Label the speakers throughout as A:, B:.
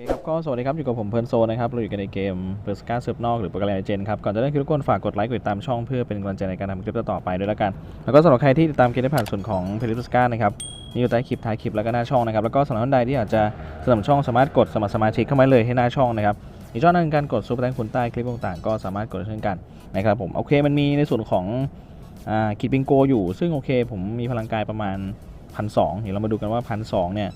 A: โอเคครับก็สวัสดีครับอยู่กับผมเพลิร์นโซนะครับเราอยู่กันในเกมเ e อร์สกาเซิร์ฟนอกหรือโปรแกรมเจนครับก่อนจะเริ่มคลิปทุกคนฝากกดไลค์กดติดตามช่องเพื่อเป็นกำลังใจในการทำคลิปต่อไปด้วยแล้วกัน แล้วก็สำหรับใครที่ติดตามเกมได้ผ่านส่วนของเพลิสกานะครับนี่อยู่ใต้คลิปท้ายคลิปแล้วก็หน้าช่องนะครับแล้วก็สำหรับท่านใดที่อยากจะสนับสนุนช่องสามารถกดสมัครสมาชิกเข้ามาเลยให้หน้าช่องนะครับอีกช่องนึงการกดซุปเปอร์แตงคุณใต้คลิปต่างๆ ก็สามารถกดได้เช่นกันนะครับผมโอเคมันมีในส่วนของอ่ากิจบิงโกอยู่ ซึ่งโอเคผมมีพลังกายประมาณพันสองเดี๋ยวเรามาดูกันว่าพันสองเนี่ย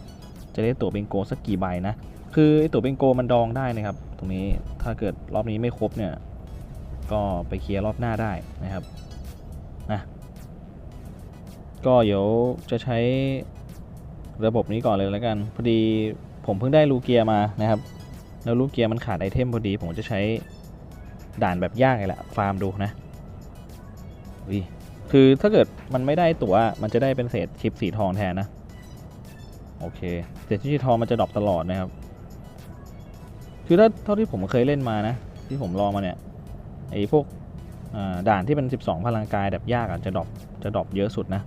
A: จะได้ตั๋วบิงโกสักกี่ใบนะ คือไอตัวเบงโกมันดองได้นะครับ ตรงนี้ถ้าเกิดรอบนี้ไม่ครบเนี่ย ก็ไปเคลียร์รอบหน้าได้นะครับนะก็เดี๋ยวจะใช้ระบบนี้ก่อนเลยแล้วกัน พอดีผมเพิ่งได้ลูเกียร์มานะครับ แล้วลูเกียร์มันขาดไอเทมพอดี ผมจะใช้ด่านแบบยากเลยแหละฟาร์มดูนะวิคือถ้าเกิดมันไม่ได้ตั๋วมันจะได้เป็นเศษชิปสีทองแทนนะ โอเคเศษชิปสีทองมันจะดรอปตลอดนะครับ คือถ้าเท่าที่ผมเคยเล่นมานะ ที่ผมลองมาเนี่ยไอ้พวกด่านที่เป็น 12 พลังกายแบบยากอะจะดรอปจะดรอปเยอะสุดนะ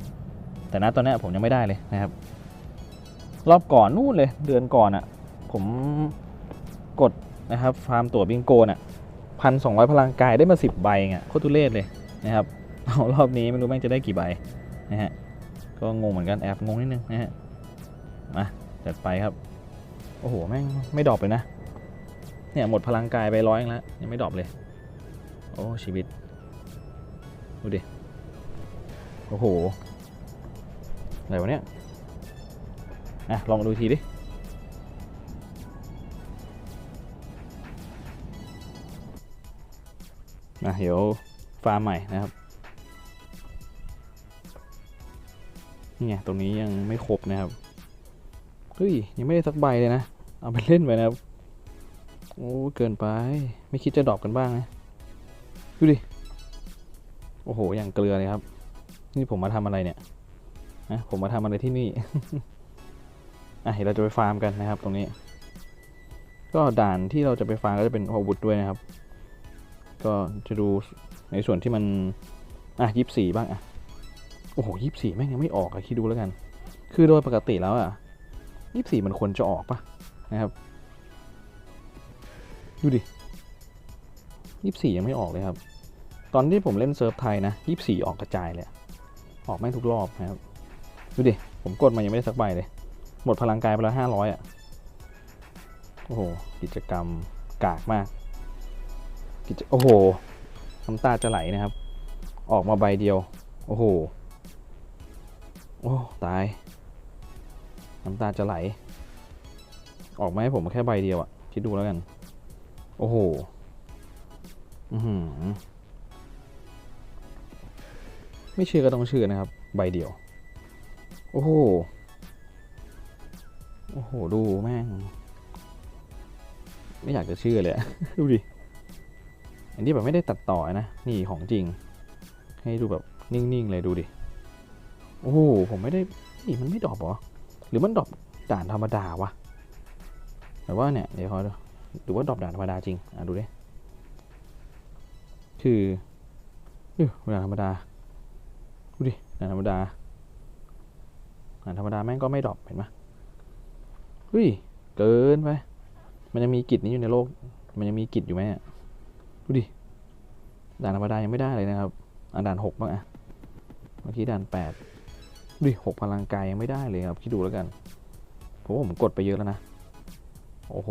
A: แต่ณตอนนี้ผมยังไม่ได้เลยนะครับ รอบก่อนนู่นเลยเดือนก่อนอะ ผมกดนะครับฟาร์มตั๋วบิงโกน่ะพันสองพลังกายได้มาสิบใบเงี้ยโคตรทุเรศเลยนะครับเอารอบนี้ไม่รู้แม่งจะได้กี่ใบนะฮะก็งงเหมือนกันแอบงงนิดนึงนะฮะมาจัดไปครับ โอ้โหแม่งไม่ดรอปเลยนะ เนี่ยหมดพลังกายไปร้อยแล้วยังไม่ดรอปเลย โอ้ชีวิต ดูดิ โอ้โห อะไรวะเนี่ย อะ ลองดูทีดินะเดี๋ยวฟาร์มใหม่นะครับ นี่ไงตรงนี้ยังไม่ครบนะครับ เฮ้ย ยังไม่ได้สักใบเลยนะ เอาไปเล่นไปนะครับ โอ้เกินไป ไม่คิดจะดรอปกันบ้างนะ ดูดิ โอ้โห อย่างเกลือเลยครับ นี่ผมมาทำอะไรเนี่ยนะผมมาทำอะไรที่นี่อะเดี๋ยวเราจะไปฟาร์มกันนะครับตรงนี้ ก็ด่านที่เราจะไปฟาร์มก็จะเป็นอาวุธด้วยนะครับ ก็จะดูในส่วนที่มัน อะยี่สี่บ้างอะ โอ้โหยี่สี่แม่งยังไม่ออกอะคิดดูแล้วกัน คือโดยปกติแล้วอะยี่สี่มันควรจะออกปะนะครับ ดูดิยี่สี่ยังไม่ออกเลยครับ ตอนที่ผมเล่นเซิร์ฟไทยนะยี่สี่ออกกระจายเลย ออกแม่ทุกรอบนะครับ ดูดิ ผมกดมายังไม่ได้สักใบเลย หมดพลังกายไปแล้วห้าร้อยอะ โอ้โห กิจกรรมกากมาก กิจ โอ้โห น้ำตาจะไหลนะครับ ออกมาใบเดียว โอ้โห โอ้ ตาย น้ำตาจะไหล ออกมาให้ผมแค่ใบเดียวอะ่ะ คิดดูแล้วกัน โอ้โห อือหือไม่เชื่อก็ต้องเชื่อนะครับ ใบเดียว โอ้โห โอ้โห ดูแม่ง ไม่อยากจะเชื่อเลย ดูดิ อันนี้แบบไม่ได้ตัดต่อนะ นี่ของจริง ให้ดูแบบนิ่งๆเลยดูดิ โอ้โห ผมไม่ได้ นี่มันไม่ดรอปเหรอ หรือมันดรอปด่านธรรมดาวะ แต่ว่าเนี่ย เดี๋ยวเขาดู หรือว่าดรอปด่านธรรมดาจริง อะดูดิ คือเออด่านธรรมดา ดูดิด่านธรรมดาด่านธรรมดาแม่งก็ไม่ดรอปเห็นไหมเฮ้ย เกินไป มันยังมีกิจนี้อยู่ในโลก มันยังมีกิจอยู่ไหมอะดูดิ ด่านธรรมดายังไม่ได้เลยนะครับ อะด่านหกบ้างอะเมื่อกี้ด่านแปดดูดิหกพลังกายยังไม่ได้เลยครับ คิดดูแล้วกัน ผมว่าผมกดไปเยอะแล้วนะ โอ้โห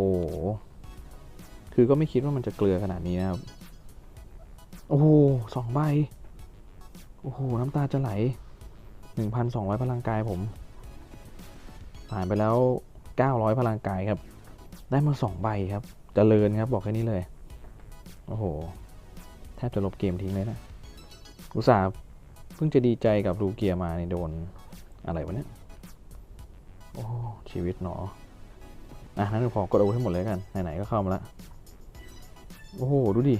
A: คือก็ไม่คิดว่ามันจะเกลือขนาดนี้นะครับ โอ้โหสองใบ โอ้โห น้ำตาจะไหลหนึ่งพันสองร้อยพลังกายผม ผ่านไปแล้วเก้าร้อยพลังกายครับ ได้มาสองใบครับจเจริญครับบอกแค่นี้เลย โอ้โห แทบจะลบเกมทิ้งเลยนะ อุตส่าห์เพิ่งจะดีใจกับรูเกียร์มาในโดนอะไรวะเนี่ย โอ้ชีวิตหนออะนั้นขอกดโอาวุธให้หมดเลยกัน ไหน ๆ ก็เข้ามาแล้ว โอ้โห ดูดิ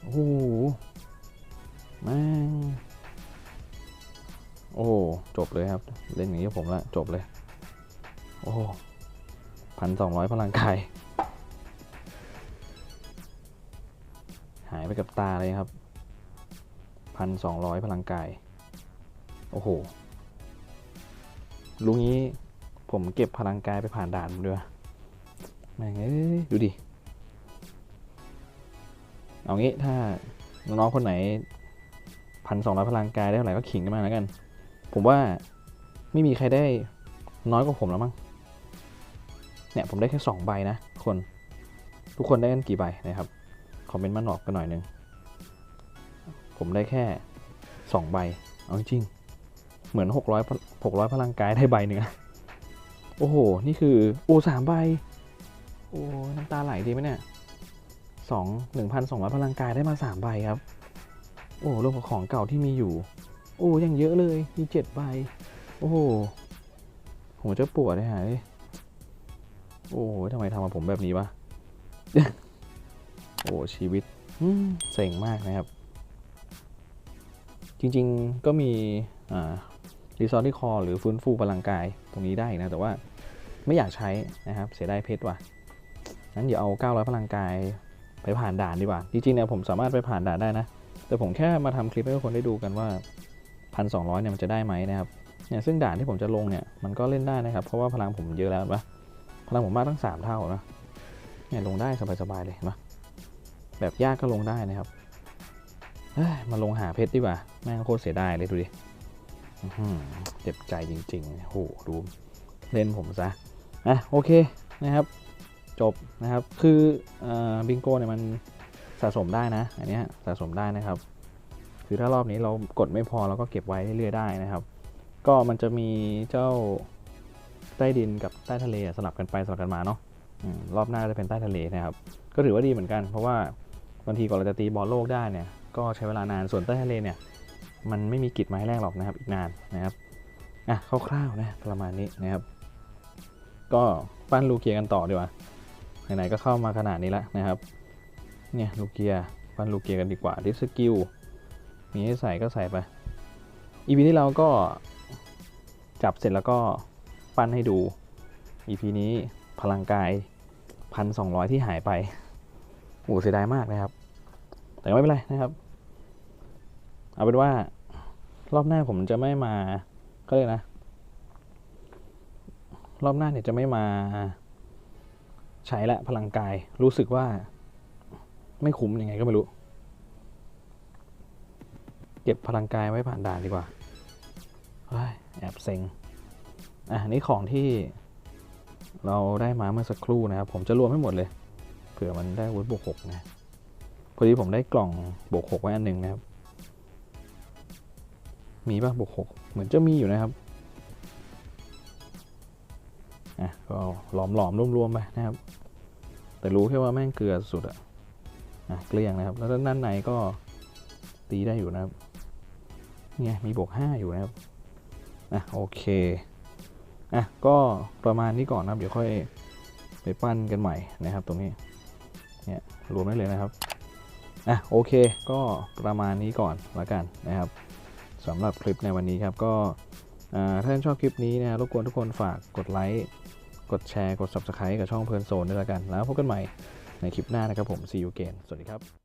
A: โอ้โหแม่งโอ้จบเลยครับ เล่นอย่างนี้ผมละ จบเลย โอ้พันสองร้อยพลังกาย หายไปกับตาเลยครับพันสองร้อยพลังกาย โอ้โหลุงนี้ผมเก็บพลังกายไปผ่านด่านด้วยแม่งเอ้ยดูดิ เอางี้ถ้าน้องๆคนไหนพันสองร้อยพลังกายได้เท่าไหร่ก็ขิงกันมาแล้วกัน ผมว่าไม่มีใครได้น้อยกว่าผมแล้วมั้งเนี่ยผมได้แค่สองใบนะคนทุกคนได้กันกี่ใบนะครับคอมเมนต์มาหนอกกันหน่อยหนึงผมได้แค่สองใบเอาจริงเหมือนหกร้อยหกร้อยพลังกายได้ใบหนึ่งโอ้โห นี่คือ โอ้สามใบ โอ้ น้ำตาไหลดีไหมเนี่ย สองหนึ่งพันสองร้อยพลังกายได้มาสามใบครับ โอ้รวมกับของเก่าที่มีอยู่ โอ้ยังเยอะเลยมีเจ็ดใบ โอ้โหผมจะปวดเลยฮะเอ้ยโอ้ทำไมทำกับผมแบบนี้วะ โอ้ชีวิตเซ็งมากนะครับ จริงๆก็มีอ่ารีซอร์ที่คอหรือฟื้นฟูพลังกายตรงนี้ได้นะ แต่ว่าไม่อยากใช้นะครับ เสียดายเพชรว่ะงั้นเดี๋ยวเอา 900 พลังกาย ไปผ่านด่านดีกว่า จริงๆเนี่ยผมสามารถไปผ่านด่านได้นะ แต่ผมแค่มาทำคลิปให้ทุกคนได้ดูกันว่า 1,200เนี่ยมันจะได้ไหมนะครับเนี่ยซึ่งด่านที่ผมจะลงเนี่ยมันก็เล่นได้นะครับ เพราะว่าพลังผมเยอะแล้วนะพลังผมมากตั้ง 3 เท่านะเนี่ยลงได้สบายๆเลยนะแบบยากก็ลงได้นะครับมาลงหาเพชรดีกว่าแม่งโคตรเสียดายเลยดูดิเจ็บใจจริงๆโหดูเล่นผมซะอะโอเคนะครับ จบนะครับ คือบิงโกเนี่ยมันสะสมได้นะ อันนี้สะสมได้นะครับ คือถ้ารอบนี้เรากดไม่พอเราก็เก็บไว้เรื่อยๆได้นะครับ ก็มันจะมีเจ้าใต้ดินกับใต้ทะเลสลับกันไปสลับกันมาเนาะอรอบหน้าจะเป็นใต้ทะเลนะครับ ก็ถือว่าดีเหมือนกัน เพราะว่าบางทีกว่าเราจะตีบอลโลกได้เนี่ย ก็ใช้เวลานาน ส่วนใต้ทะเลเนี่ย มันไม่มีกิจมาให้แรกหรอกนะครับ อีกนานนะครับ อะคร่าวๆนะประมาณนี้นะครับ ก็ปั้นลูเกียกันต่อดีกว่า ไหนๆก็เข้ามาขนาดนี้แล้วนะครับ เนี่ยลูกเกียร์ปั้นลูกเกียร์กันดีกว่าดิสกิลมีให้ใส่ก็ใส่ไปอีพีที่เราก็จับเสร็จแล้วก็ปั้นให้ดูอีพีนี้พลังกายพันสองร้อยที่หายไปโอ้เสียดายมากนะครับ แต่ไม่เป็นไรนะครับ เอาเป็นว่ารอบหน้าผมจะไม่มาก็เลยกนะ รอบหน้าเนี่ยจะไม่มา ใช้ละพลังกายรู้สึกว่า ไม่คุ้มยังไงก็ไม่รู้ เก็บพลังกายไว้ผ่านด่านดีกว่าแอบเซ็งอะนี่ของที่เราได้มาเมื่อสักครู่นะครับ ผมจะรวมให้หมดเลย เผื่อมันได้วุธบวกหกนะพอดีผมได้กล่องบวกหกไว้อันหนึ่งนะครับ มีป่ะบวกหกเหมือนจะมีอยู่นะครับอะก็หลอมหลอมรวมรวมๆไปนะครับ แต่รู้แค่ว่าแม่งเกลือสุดอะอะเกลี้ยงนะครับ แล้วด้านในก็ตีได้อยู่นะครับ เนี่ยมีบวกห้าอยู่นะครับอะโอเคอะก็ประมาณนี้ก่อนนะครับเดี๋ยวค่อยไปปั้นกันใหม่นะครับ ตรงนี้เนี่ยรวมได้เลยนะครับอะโอเคก็ประมาณนี้ก่อนละกันนะครับสำหรับคลิปในวันนี้ครับก็ถ้าท่านชอบคลิปนี้นะรบกวนทุกคนฝากกดไลค์ กดแชร์ กด Subscribe กับช่องเพลินโซนด้วยละกัน แล้วพบกันใหม่ในคลิปหน้านะครับผม see you again สวัสดีครับ